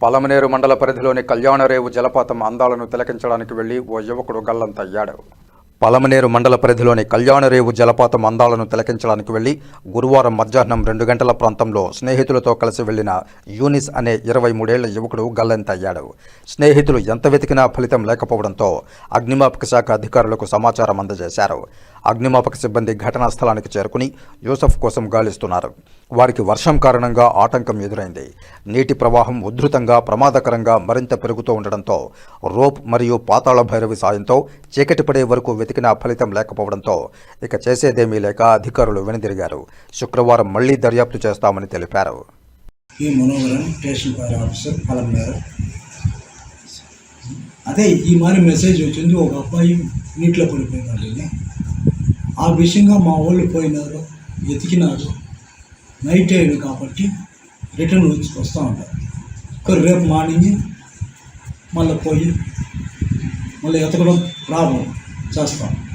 పలమనేరు మండల పరిధిలోని కళ్యాణరేవు జలపాతం అందాలను తిలకించడానికి వెళ్ళి ఓ యువకుడు గల్లంతయ్యాడు పలమనేరు మండల పరిధిలోని కళ్యాణరేవు జలపాతం అందాలను తిలకించడానికి వెళ్ళి గురువారం మధ్యాహ్నం రెండు గంటల ప్రాంతంలో స్నేహితులతో కలిసి వెళ్ళిన యూనిస్ అనే ఇరవై మూడేళ్ళ యువకుడు గల్లంతయ్యాడు స్నేహితులు ఎంత వెతికినా ఫలితం లేకపోవడంతో అగ్నిమాపక శాఖ అధికారులకు సమాచారం అందజేశారు. అగ్నిమాపక సిబ్బంది ఘటనా స్థలానికి చేరుకుని యూసఫ్ కోసం గాలిస్తున్నారు. వారికి వర్షం కారణంగా ఆటంకం ఎదురైంది. నీటి ప్రవాహం ఉధృతంగా ప్రమాదకరంగా మరింత పెరుగుతూ ఉండడంతో రోప్ మరియు పాతాళ భైరవి సాయంతో చీకటి పడే వరకు వెతికినా ఫలితం లేకపోవడంతో ఇక చేసేదేమీ లేక అధికారులు వెనుదిరిగారు. శుక్రవారం మళ్ళీ దర్యాప్తు చేస్తామని తెలిపారు. ఈ మనోహరన్ స్టేషన్ ఫైర్ ఆఫీసర్ అదే ఈ మరి మెసేజ్ వచ్చింది ఒక అబ్బాయి నీటిలో పడిపోయినాడు. ఆ విషయంగా మా వాళ్ళు పోయినారు ఎతికినారు. నైట్ అయింది కాబట్టి రిటర్న్ వచ్చి వస్తూ ఉంటారు. ఇంకా రేపు మార్నింగ్ మళ్ళీ పోయి మళ్ళీ ఎతకడం ప్రాబ్లం చేస్తాం.